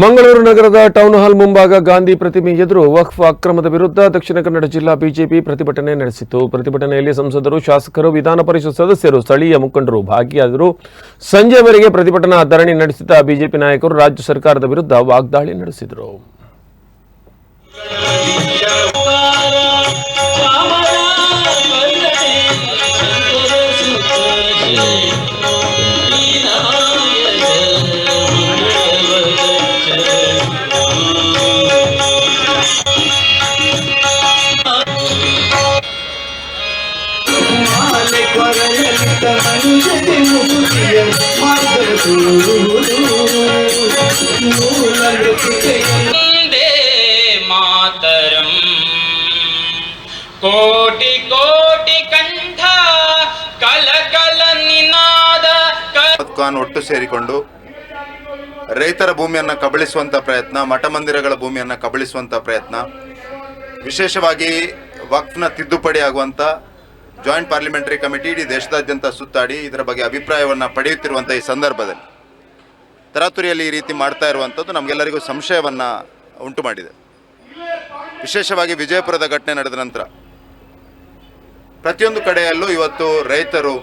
ಮಂಗಳೂರು ನಗರದ town hall ಮುಂಭಾಗ ಗಾಂಧಿ ಪ್ರತಿಮೆ ಎದುರು ವಕ್ಫ್ ಅಕ್ರಮದ ವಿರುದ್ಧ ದಕ್ಷಿಣ ಕನ್ನಡ ಜಿಲ್ಲಾ ಬಿಜೆಪಿ ಪ್ರತಿಭಟನೆ ನಡೆಸಿತು ಪ್ರತಿಭಟನೆಯಲ್ಲಿ ಸಂಸದರು, ಶಾಸಕರು, ವಿಧಾನ ಪರಿಷತ್ ಸದಸ್ಯರು, ಸ್ಥಳೀಯ ಮುಖಂಡರು ಭಾಗಿಯಾದರು. ಸಂಜೆವರೆಗೆ ಪ್ರತಿಭಟನಾ ಧರಣಿ ನಡೆಸಿದ ಬಿಜೆಪಿ ನಾಯಕರು ರಾಜ್ಯ ಸರ್ಕಾರದ ವಿರುದ್ಧ ವಾಗ್ದಾಳಿ ನಡೆಸಿದರು. ಮಾತರಂ ಕಂಠ ಒಟ್ಟು ಸೇರಿಕೊಂಡು ರೈತರ ಭೂಮಿಯನ್ನು ಕಬಳಿಸುವಂಥ ಪ್ರಯತ್ನ ಮಠ ಮಂದಿರಗಳ ಭೂಮಿಯನ್ನು ಕಬಳಿಸುವಂಥ ಪ್ರಯತ್ನ, ವಿಶೇಷವಾಗಿ ವಕ್ಫ್ನ ತಿದ್ದುಪಡಿ ಆಗುವಂಥ ಜಾಯಿಂಟ್ ಪಾರ್ಲಿಮೆಂಟರಿ ಕಮಿಟಿ ಇಡೀ ದೇಶದಾದ್ಯಂತ ಸುತ್ತಾಡಿ ಇದರ ಬಗ್ಗೆ ಅಭಿಪ್ರಾಯವನ್ನು ಪಡೆಯುತ್ತಿರುವಂಥ ಈ ಸಂದರ್ಭದಲ್ಲಿ ತರಾತುರಿಯಲ್ಲಿ ಈ ರೀತಿ ಮಾಡ್ತಾ ಇರುವಂಥದ್ದು ನಮಗೆಲ್ಲರಿಗೂ ಸಂಶಯವನ್ನು ಉಂಟು ಮಾಡಿದೆ. ವಿಶೇಷವಾಗಿ ವಿಜಯಪುರದ ಘಟನೆ ನಡೆದ ನಂತರ ಪ್ರತಿಯೊಂದು ಕಡೆಯಲ್ಲೂ ಇವತ್ತು ರೈತರು,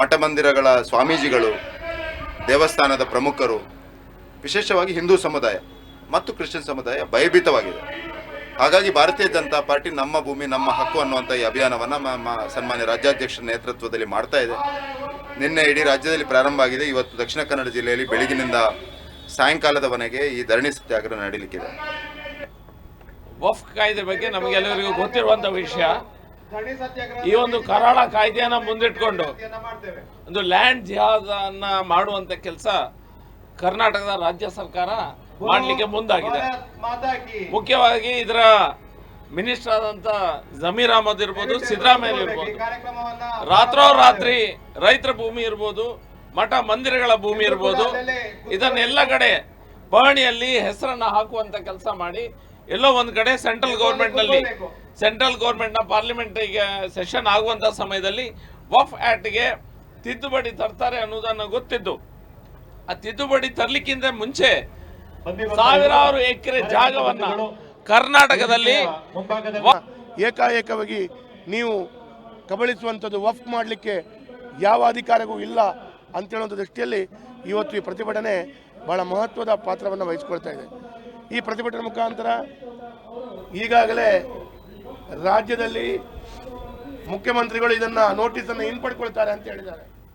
ಮಠಮಂದಿರಗಳ ಸ್ವಾಮೀಜಿಗಳು, ದೇವಸ್ಥಾನದ ಪ್ರಮುಖರು, ವಿಶೇಷವಾಗಿ ಹಿಂದೂ ಸಮುದಾಯ ಮತ್ತು ಕ್ರಿಶ್ಚಿಯನ್ ಸಮುದಾಯ ಭಯಭೀತವಾಗಿದೆ. ಹಾಗಾಗಿ ಭಾರತೀಯ ಜನತಾ ಪಾರ್ಟಿ ನಮ್ಮ ಭೂಮಿ, ನಮ್ಮ ಹಕ್ಕು ಅನ್ನುವಂಥ ಈ ಅಭಿಯಾನವನ್ನು ನಮ್ಮ ಸನ್ಮಾನ್ಯ ರಾಜ್ಯಾಧ್ಯಕ್ಷರ ನೇತೃತ್ವದಲ್ಲಿ ಮಾಡ್ತಾ ಇದೆ. ನಿನ್ನೆ ಇಡೀ ರಾಜ್ಯದಲ್ಲಿ ಪ್ರಾರಂಭ ಆಗಿದೆ. ಇವತ್ತು ದಕ್ಷಿಣ ಕನ್ನಡ ಜಿಲ್ಲೆಯಲ್ಲಿ ಬೆಳಗಿನಿಂದ ಸಾಯಂಕಾಲದವರೆಗೆ ಈ ಧರಣಿ ಸತ್ಯಾಗ್ರಹ ನಡೀಲಿಕ್ಕಿದೆ. ವಫ್ ಕಾಯ್ದೆ ಬಗ್ಗೆ ನಮಗೆಲ್ಲರಿಗೂ ಗೊತ್ತಿರುವಂತ ವಿಷಯ, ಈ ಒಂದು ಕರಾಳ ಕಾಯ್ದೆಯನ್ನ ಮುಂದಿಟ್ಕೊಂಡು ಒಂದು ಲ್ಯಾಂಡ್ ಜಿಹಾದ ಮಾಡುವಂತ ಕೆಲಸ ಕರ್ನಾಟಕದ ರಾಜ್ಯ ಸರ್ಕಾರ ಮಾಡಲಿಕ್ಕೆ ಮುಂದಾಗಿದೆ. ಮುಖ್ಯವಾಗಿ ಇದರ ಮಿನಿಸ್ಟರ್ ಆದಂತ ಜಮೀರ್ ಅಹಮದ್ ಇರ್ಬೋದು ಸಿದ್ದರಾಮಯ್ಯ ಇರ್ಬೋದು. ರಾತ್ರೋರಾತ್ರಿ ರೈತರ ಭೂಮಿ ಇರ್ಬೋದು ಮಠ ಮಂದಿರಗಳ ಭೂಮಿ ಇರ್ಬೋದು ಇದನ್ನೆಲ್ಲ ಕಡೆ ಪಹಣಿಯಲ್ಲಿ ಹೆಸರನ್ನ ಹಾಕುವಂತ ಕೆಲಸ ಮಾಡಿ ಎಲ್ಲೋ ಒಂದ್ ಕಡೆ ಸೆಂಟ್ರಲ್ ಗೌರ್ಮೆಂಟ್ನಲ್ಲಿ ಸೆಂಟ್ರಲ್ ಗೌರ್ಮೆಂಟ್ನ ಪಾರ್ಲಿಮೆಂಟ್ ಸೆಷನ್ ಆಗುವಂತ ಸಮಯದಲ್ಲಿ ವಫ್ ಆಕ್ಟ್ಗೆ ತಿದ್ದುಪಡಿ ತರ್ತಾರೆ ಅನ್ನೋದನ್ನ ಗೊತ್ತಿದ್ದು. ಆ ತಿದ್ದುಪಡಿ ತರ್ಲಿಕ್ಕಿಂತ ಮುಂಚೆ ಸಾವಿರಾರು ಎಕರೆ ಜಾಗವನ್ನ ಕರ್ನಾಟಕದಲ್ಲಿ ಏಕಾಏಕವಾಗಿ ನೀವು ಕಬಳಿಸುವಂಥದ್ದು ವಫ್ ಮಾಡಲಿಕ್ಕೆ ಯಾವ ಅಧಿಕಾರಿಗೂ ಇಲ್ಲ ಅಂತೇಳುವಂಥ ದೃಷ್ಟಿಯಲ್ಲಿ ಇವತ್ತು ಈ ಪ್ರತಿಭಟನೆ ಬಹಳ ಮಹತ್ವದ ಪಾತ್ರವನ್ನು ವಹಿಸಿಕೊಳ್ತಾ ಇದೆ. ಈ ಪ್ರತಿಭಟನೆ ಮುಖಾಂತರ ಈಗಾಗಲೇ ರಾಜ್ಯದಲ್ಲಿ ಮುಖ್ಯಮಂತ್ರಿಗಳು ಇದನ್ನು ನೋಟಿಸನ್ನು ಹಿಂಪಡ್ಕೊಳ್ತಾರೆ ಅಂತ ಹೇಳಿದ್ದಾರೆ.